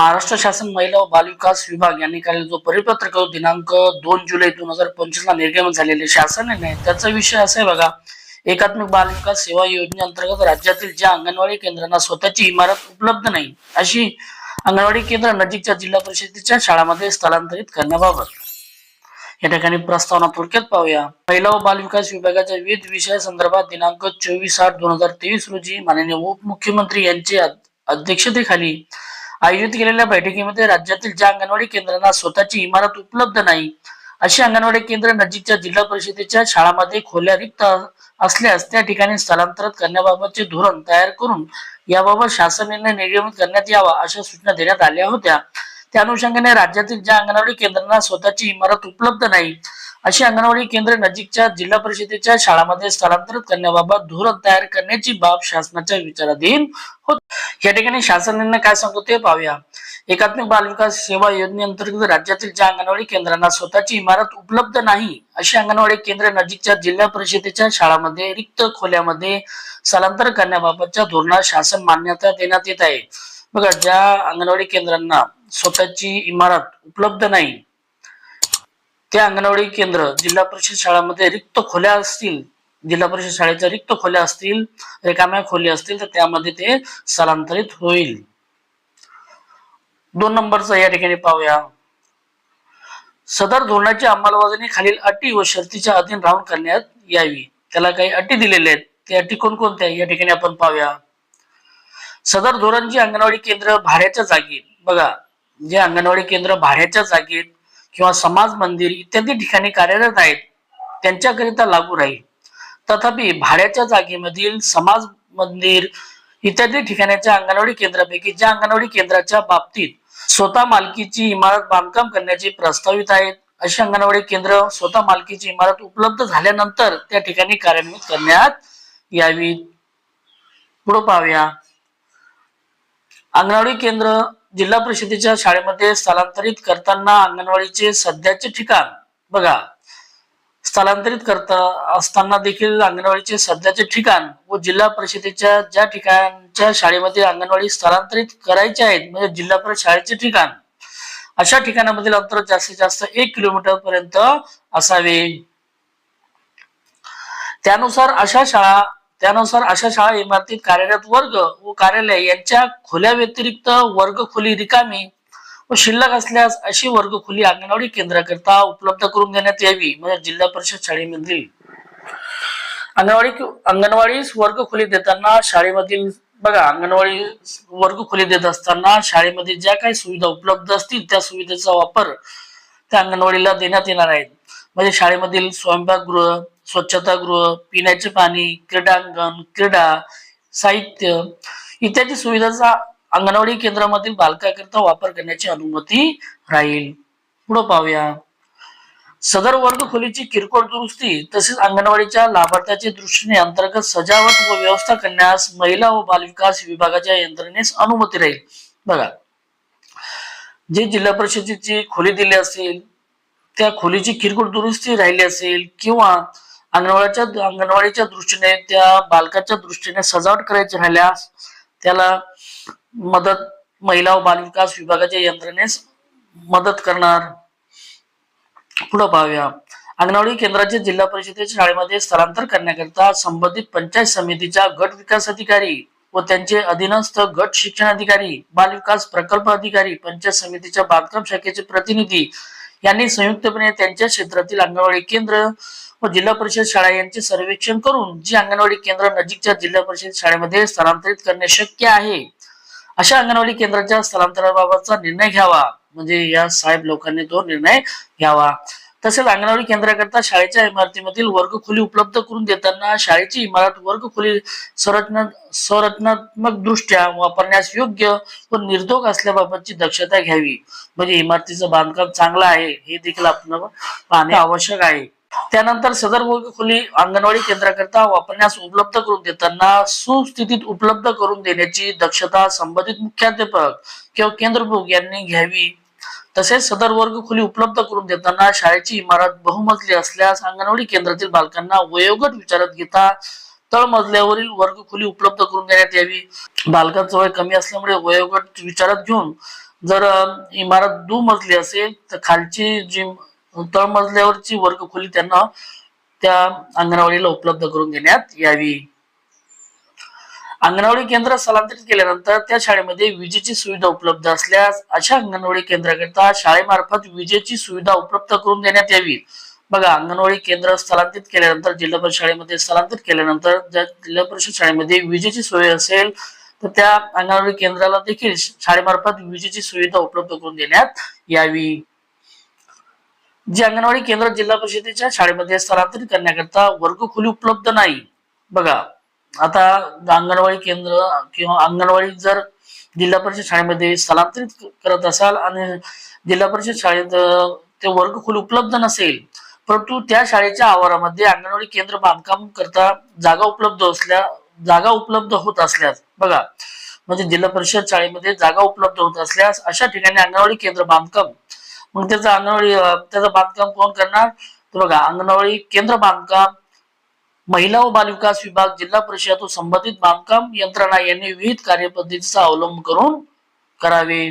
महाराष्ट्र शासन महिला व बालविकास विभाग यांनी काल जो परिपत्रक दिनांक दोन जुलै दोन हजार पंचवीस ला निर्गमन झालेले शासनाने त्याचा विषय असा आहे बघा. एकात्मिक बालविकास सेवा योजनेअंतर्गत राज्यातील ज्या अंगणवाडी केंद्रांना स्वतःची इमारत उपलब्ध नाही अशी अंगणवाडी केंद्र नजीकच्या जिल्हा परिषदेच्या शाळांमध्ये स्थलांतरित करण्याबाबत. या ठिकाणी प्रस्तावना थोडक्यात पाहूया. महिला व बालविकास विभागाच्या विविध विषयासंदर्भात दिनांक चोवीस आठ दोन हजार तेवीस रोजी माननीय उपमुख्यमंत्री यांच्या अध्यक्षतेखाली आयोजित केलेल्या बैठकीमध्ये राज्यातील ज्या अंगणवाडी केंद्रांना स्वतःची इमारत उपलब्ध नाही अशी अंगणवाडी केंद्र नजीकच्या जिल्हा परिषदेच्या शाळांमध्ये खोल्या रिक्त असल्यास त्या ठिकाणी स्थलांतरित करण्याबाबतचे धोरण तयार करून याबाबत शासन निर्णय निर्गमित करण्यात यावा अशा सूचना देण्यात आल्या होत्या. त्या अनुषंगाने राज्यातील ज्या अंगणवाडी केंद्रांना स्वतःची इमारत उपलब्ध नाही अशी अंगणवाडी केंद्र नजीकच्या जिल्हा परिषदेच्या शाळांमध्ये स्थलांतरित करण्याबाबत धोरण तयार करण्याची बाब शासनाच्या विचाराधीन होत. या ठिकाणी शासन निर्णय काय सांगतो ते पाहूया. एकात्मिक बालविकास सेवा योजनेअंतर्गत राज्यातील ज्या अंगणवाडी केंद्रांना स्वतःची इमारत उपलब्ध नाही अशी अंगणवाडी केंद्र नजीकच्या जिल्हा परिषदेच्या शाळांमध्ये रिक्त खोल्यामध्ये स्थलांतर करण्याबाबतच्या धोरणात शासन मान्यता देण्यात येत आहे. बघा ज्या अंगणवाडी केंद्रांना स्वतःची इमारत उपलब्ध नाही ते अंगणवाडी केंद्र जिल्हा परिषद शाळांमध्ये रिक्त खोल्या असतील जिल्हा परिषद शाळेच्या रिक्त खोल्या असतील रिकाम्या खोली असतील तर त्यामध्ये ते स्थलांतरित होईल. दोन नंबरचा या ठिकाणी पाहूया. सदर धोरणाची अंमलबजावणी खालील अटी व शर्तीच्या अधीन राहून करण्यात यावी. त्याला काही अटी दिलेल्या आहेत. त्या अटी कोणकोणत्या या ठिकाणी आपण पाहूया. सदर धोरणची अंगणवाडी केंद्र भाड्याच्या जागी. बघा जे अंगणवाडी केंद्र भाड्याच्या जागेत किंवा समाज मंदिर इत्यादी ठिकाणी कार्यरत आहेत त्यांच्याकरिता लागू राहील. तथापि भाड्याच्या जागेमधील समाज मंदिर इत्यादी ठिकाणाच्या अंगणवाडी केंद्रापैकी ज्या अंगणवाडी केंद्राच्या बाबतीत स्वतः मालकीची इमारत बांधकाम करण्याचे प्रस्तावित आहेत अशी अंगणवाडी केंद्र स्वतः मालकीची इमारत उपलब्ध झाल्यानंतर त्या ठिकाणी कार्यान्वित करण्यात यावी. पुढे पाहूया. अंगणवाडी केंद्र जिल्हा परिषदेच्या शाळेमध्ये स्थलांतरित करताना अंगणवाडीचे सध्याचे ठिकाण बघा. स्थलांतरित करता असताना देखील अंगणवाडीचे सध्याचे ठिकाण व जिल्हा परिषदेच्या ज्या ठिकाणच्या शाळेमध्ये अंगणवाडी स्थलांतरित करायचे आहेत म्हणजे जिल्हा परिषद शाळेचे ठिकाण अशा ठिकाणामधील अंतर जास्तीत जास्त एक किलोमीटर पर्यंत असावे. त्यानुसार अशा शाळा त्यानुसार अशा शाळा इमारतीत कार्यरत वर्ग व कार्यालय यांच्या खोल्या व्यतिरिक्त वर्ग खोली रिकामी व शिल्लक असल्यास अशी वर्ग खोली अंगणवाडी केंद्राकरता उपलब्ध करून देण्यात यावी म्हणजे जिल्हा परिषद शाळेमधील. अंगणवाडी अंगणवाडी वर्ग खोली देताना शाळेमधील बघा अंगणवाडी वर्ग खोली देत असताना शाळेमध्ये ज्या काही सुविधा उपलब्ध असतील त्या सुविधेचा वापर त्या अंगणवाडीला देण्यात येणार आहे म्हणजे शाळेमधील स्वयंपाकगृह स्वच्छतागृह पिण्याचे पाणी क्रीडांगण क्रीडा साहित्य इत्यादी सुविधांचा अंगणवाडी केंद्रामधील बालकाकरिता वापर करण्याची अनुमती राहील. पुढे पाहूया. सदर वर्ग खोलीची किरकोळ दुरुस्ती तसेच अंगणवाडीच्या लाभार्थ्याच्या दृष्टीने अंतर्गत सजावट व व्यवस्था करण्यास महिला व बालविकास विभागाच्या यंत्रणेस अनुमती राहील. बघा. जे जिल्हा परिषदेची खोली दिली असेल त्या खोलीची किरकोळ दुरुस्ती राहिली असेल किंवा अंगणवाडीच्या अंगणवाडीच्या दृष्टीने त्या बालकाच्या दृष्टीने सजावट करायची राहिल्यास त्याला मदत महिला व बालविकास विभागाच्या यंत्रणेस मदत करणार. पुढे पाहूया. अंगणवाडी केंद्राचे जिल्हा परिषदेच्या शाळेमध्ये स्थलांतर करण्याकरिता संबंधित पंचायत समितीच्या गट विकास अधिकारी व त्यांचे अधीनस्थ गट शिक्षण अधिकारी बालविकास प्रकल्प अधिकारी पंचायत समितीच्या बांधकाम शाखेचे प्रतिनिधी यांनी संयुक्तपणे त्यांच्या क्षेत्रातील अंगणवाडी केंद्र व जिल्हा परिषद शाळा यांचे सर्वेक्षण करून जी अंगणवाडी केंद्र नजीकच्या जिल्हा परिषद शाळेमध्ये स्थलांतरित करणे शक्य आहे अशा अंगणवाडी केंद्राच्या स्थलांतराबाबतचा निर्णय घ्यावा. म्हणजे या साहेब लोकांनी तो निर्णय घ्यावा. तसेच अंगणवाडी केंद्राकरता शाळेच्या इमारतीमधील वर्गखोली उपलब्ध करून देताना शाळेची इमारत वर्गखोली संरचना संरचनात्मक दृष्ट्या वापरण्यास योग्य व निर्धोक असल्याबाबतची दक्षता घ्यावी. म्हणजे इमारतीचं बांधकाम चांगलं आहे हे देखील आपण पाहणे आवश्यक आहे. त्यानंतर सदर वर्गखोली अंगणवाडी केंद्राकरता वापरण्यास उपलब्ध करून देताना सुस्थितीत उपलब्ध करून देण्याची दक्षता संबंधित मुख्याध्यापक किंवा केंद्रप्रमुख यांनी घ्यावी. तसेच सदर वर्ग खोली उपलब्ध करून देताना शाळेची इमारत बहुमजली असल्यास अंगणवाडी केंद्रातील बालकांना वयोगट विचारात घेता तळमजल्यावरील वर्ग खोली उपलब्ध करून देण्यात यावी. बालकांचं वय कमी असल्यामुळे वयोगट विचारात घेऊन जर इमारत दुमजली असेल तर खालची जी तळमजल्यावरची वर्गखोली त्यांना त्या अंगणवाडीला उपलब्ध करून देण्यात यावी. अंगणवाडी केंद्र स्थलांतरित केल्यानंतर त्या शाळेमध्ये विजेची सुविधा उपलब्ध असल्यास अशा अंगणवाडी केंद्राकरिता शाळेमार्फत विजेची सुविधा उपलब्ध करून देण्यात यावी. बघा अंगणवाडी केंद्र स्थलांतरित केल्यानंतर जिल्हा परिषद शाळेमध्ये स्थलांतरित केल्यानंतर ज्या जिल्हा परिषद शाळेमध्ये विजेची सोय असेल तर त्या अंगणवाडी केंद्राला देखील शाळेमार्फत विजेची सुविधा उपलब्ध करून देण्यात यावी. जी अंगणवाडी केंद्र जिल्हा परिषदेच्या शाळेमध्ये स्थलांतरित करण्याकरता वर्गखोली उपलब्ध नाही. बघा आता अंगणवाडी केंद्र किंवा अंगणवाडी जर जिल्हा परिषद शाळेमध्ये स्थलांतरित करत असाल आणि जिल्हा परिषद शाळेत ते ते वर्गखोली उपलब्ध नसेल परंतु त्या शाळेच्या आवारामध्ये अंगणवाडी केंद्र बांधकाम करता जागा उपलब्ध असल्या जागा उपलब्ध होत असल्यास बघा म्हणजे जिल्हा परिषद शाळेमध्ये जागा उपलब्ध होत असल्यास अशा ठिकाणी अंगणवाडी केंद्र बांधकाम मग त्याचं अंगणवाडी त्याचं बांधकाम कोण करणार? तर बघा अंगणवाडी केंद्र बांधकाम महिला व बालविकास विभाग जिल्हा परिषद व संबंधित बांधकाम यंत्रणा यांनी विविध कार्यपद्धतीचा अवलंब करून करावे.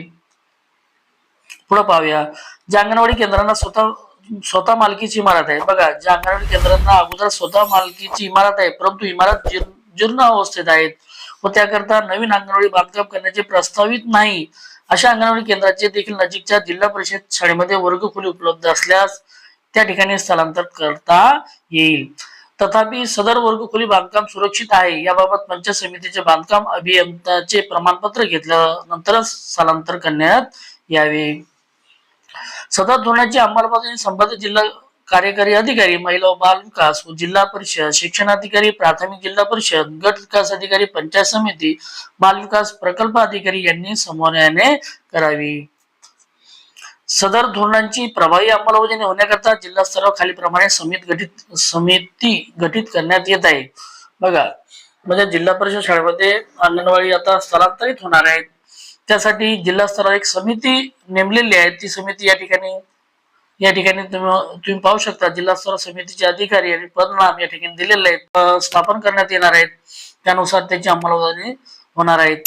पुढे पाहूया. ज्या अंगणवाडी केंद्रांना स्वतः स्वतः मालकीची इमारत आहे. बघा ज्या अंगणवाडी केंद्रांना अगोदर स्वतः मालकीची इमारत आहे परंतु इमारत जीर्ण जीर्ण अवस्थेत आहेत व त्याकरता नवीन अंगणवाडी बांधकाम करण्याचे प्रस्तावित नाही. अशा अंगणवाडी केंद्राचे देखील नजीकच्या जिल्हा परिषद शाळेमध्ये वर्गखोली उपलब्ध असल्यास त्या ठिकाणी स्थलांतर करता येईल. तथापि सदर वर्गखोली बांधकाम सुरक्षित आहे. याबाबत पंचायत समितीचे बांधकाम अभियंताचे प्रमाणपत्र घेतल्यानंतरच स्थलांतर करण्यात यावे. सदर धोरणाची अंमलबजावणी संबंधित जिल्हा कार्यकारी अधिकारी महिला व बाल विकास व जिल्हा परिषद शिक्षणाधिकारी प्राथमिक जिल्हा परिषद गट विकास अधिकारी पंचायत समिती बाल विकास प्रकल्प अधिकारी यांनी समन्वयाने करावी. सदर धोरणांची प्रभावी अंमलबजावणी होण्याकरता जिल्हा स्तरावर खालीप्रमाणे समिती गठीत समिती गठीत करण्यात येत आहे. बघा म्हणजे जिल्हा परिषद शाळेमध्ये अंगणवाडी आता स्थलांतरित होणार आहेत. त्यासाठी जिल्हा स्तरावर एक समिती नेमलेली आहे. ती समिती या ठिकाणी या ठिकाणी तुम्ही तुम्ही पाहू शकता जिल्हा स्तर समितीचे अधिकारी आणि पदनाम या ठिकाणी दिलेले आहेत. स्थापन करण्यात येणार आहेत. त्यानुसार त्याची अंमलबजावणी होणार आहेत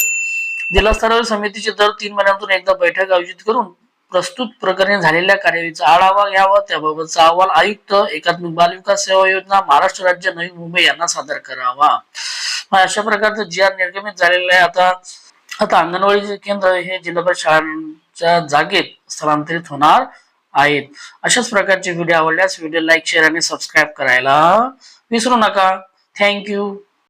जिल्हा स्तरावर समितीची दर तीन महिन्यातून एकदा बैठक आयोजित करून प्रस्तुत प्रकरणी झालेल्या कार्यवाहीचा आढावा घ्यावा. त्याबाबतचा अहवाल आयुक्त एकात्मिक बाल विकास सेवा योजना महाराष्ट्र राज्य नवी मुंबई यांना सादर करावा. मग अशा प्रकारचं जी आर निर्गमित झालेलं आहे. आता आता अंगणवाडी केंद्र हे जिल्हा परिषद शाळांच्या जागेत स्थलांतरित होणार आहेत. अशाच प्रकारचे व्हिडिओ आवडल्यास व्हिडिओ लाईक शेअर आणि सबस्क्राईब करायला विसरू नका. थँक्यू.